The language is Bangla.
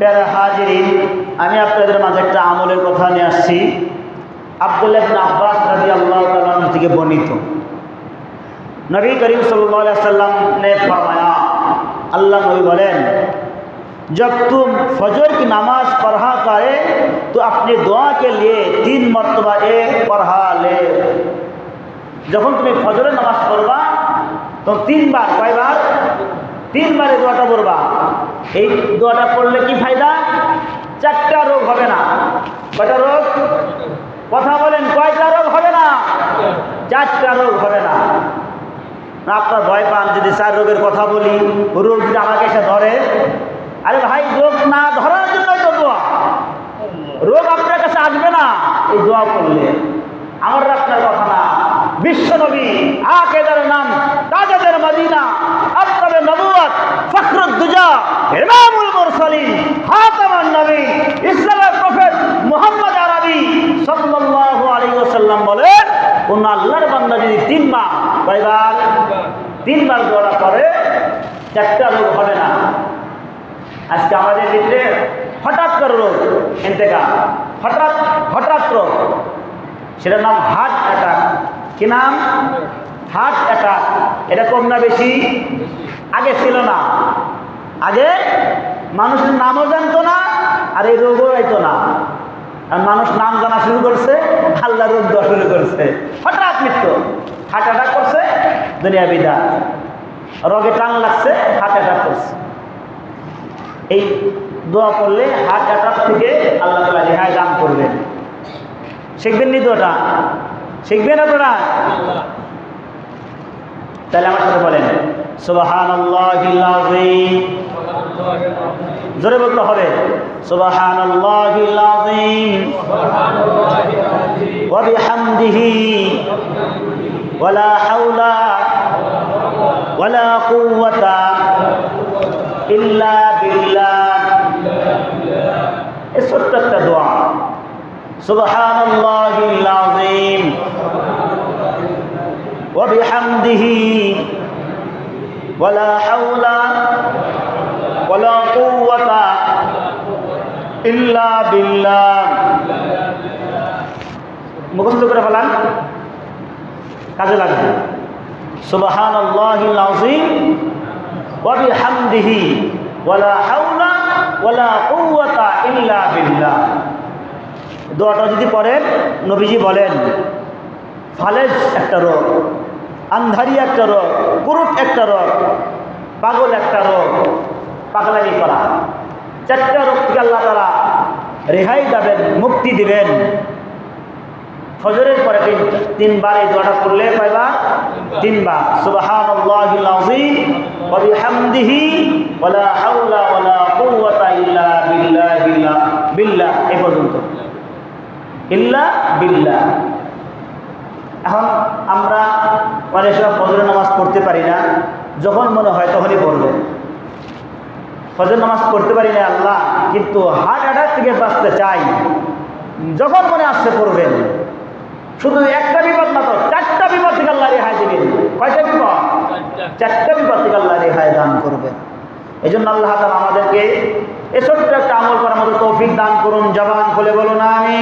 প্যারা হাজিরিন আমি আপনাদের মাঝে একটা আমলের কথা নিয়ে আসছি আবদুল্লাহ বিন আব্বাস রাজি আল্লাহ তালন থেকে বর্ণিত नबी करीम सल्लल्लाहु अलैहि वसल्लम ने फरमाया अल्लाह नबी बोलें जब तुम फजर की नमाज पढ़ा करे तो अपनी दुआ के लिए तीन मरतबा एक पढ़ा ले যখন তুমি ফজরের নামাজ পড়বা তখন তিনবার কয়বার তিনবার এই দোয়াটা পড়বা এই দোয়াটা পড়লে কি ফায়দা? চারটা রোগ হবে না। কয়টা রোগ? কথা বলেন, কয়টা রোগ হবে না? চারটা রোগ হবে না। আপনার ভয় পান, যদি চার রোগের কথা বলি, রোগ যদি আমাকে এসে ধরে, আরে ভাই, রোগ না ধরার জন্যই তো দোয়া। রোগ আপনার কাছে আসবে না। এই দোয়া করলে আমার আপনার কথা না। বিশ্ব নবী আকেদার নাম, তাজাদের মদিনা। ওয়াসাল্লাম বলেন কোন আল্লাহর বান্দা যদি তিনবার কয়বার? তিনবার দোয়া করে চারটা রোগ হবে না। আজকে আমাদের ভিতরে হঠাৎ করে রোগ এতেকা হঠাৎ হঠাৎ রোগ। সেটার নাম হার্ট অ্যাটাক। কি নাম? Heart attack. এটা কম না বেশি? আগে ছিল না। আগে মানুষের নামও জানতো না, আর এই রোগও হইতো না। মানুষ নাম জানা শুরু করছে, আল্লাহ রোগ দেওয়া শুরু করছে। হঠাৎ মৃত্যু। হার্ট অ্যাটাক করছে, দুনিয়া বিদা। রোগে টান লাগছে, হার্ট অ্যাটাক করছে। এই দোয়া করলে হার্ট অ্যাটাক থেকে আল্লাহ তালা রেহাই দান করবেন। শিখবেন নি দোয়াটা? শিখবেন আপনারা তাহলে আমার সাথে বলেন সুবাহান জোরে বলতে হবে সুবাহান ওয়ালা হাওলা ওয়ালা কুওয়াতা ইল্লা বিল্লাহ। এই ছোট্ট একটা দোয়া। সুবহানাল্লাহিল আযীম। ওয়া বিহামদিহি ওয়ালা হাওলা ওয়ালা কুওয়াতা ইল্লা বিল্লাহ। মুখস্থ করে ফেলান। কাজে লাগবে। সুবাহান দোয়াটা যদি পড়েন, নবীজি বলেন, ফালেজ একটা রোগ, আন্ধারি একটা রোগ কুরুট একটা রোগ, পাগল একটা রোগ, পাগলামি করা। চারটা রোগ থেকে আল্লাহ তারা রেহাই দেবেন, মুক্তি দিবেন। ফজরের পরে তিন তিনবার এই দোয়াটা করলে কয়বার? তিনবার। সুবহানাল্লাহিল আযীম ওয়া বিহামদিহি ওয়ালা হাওলা ওয়ালা কুওয়াতা ইল্লা বিল্লাহিল বিল্লাহ। এই পর্যন্ত। ইল্লা বিল্লাহ। এখন আমরা অনেক সময় ফজরের নামাজ পড়তে পারি না। যখন মনে হয় তখনই পড়বে। ফজর নামাজ পড়তে পারি না আল্লাহ, কিন্তু হার্ট অ্যাটাক থেকে বাঁচতে চাই। যখন মনে আসছে পড়বেন। শুধু একটা বিপদ না তো চারটা বিপদ থেকে আল্লাহ রেহাই দেবেন কয়টা বিপদ? চারটা বিপদ থেকে আল্লাহ রেহাই দান করবেন এই জন্য আল্লাহ তালা আমাদেরকে এ ছোট্ট একটা আমল করার মতো তৌফিক দান করুন। জবান খুলে বলুন আমি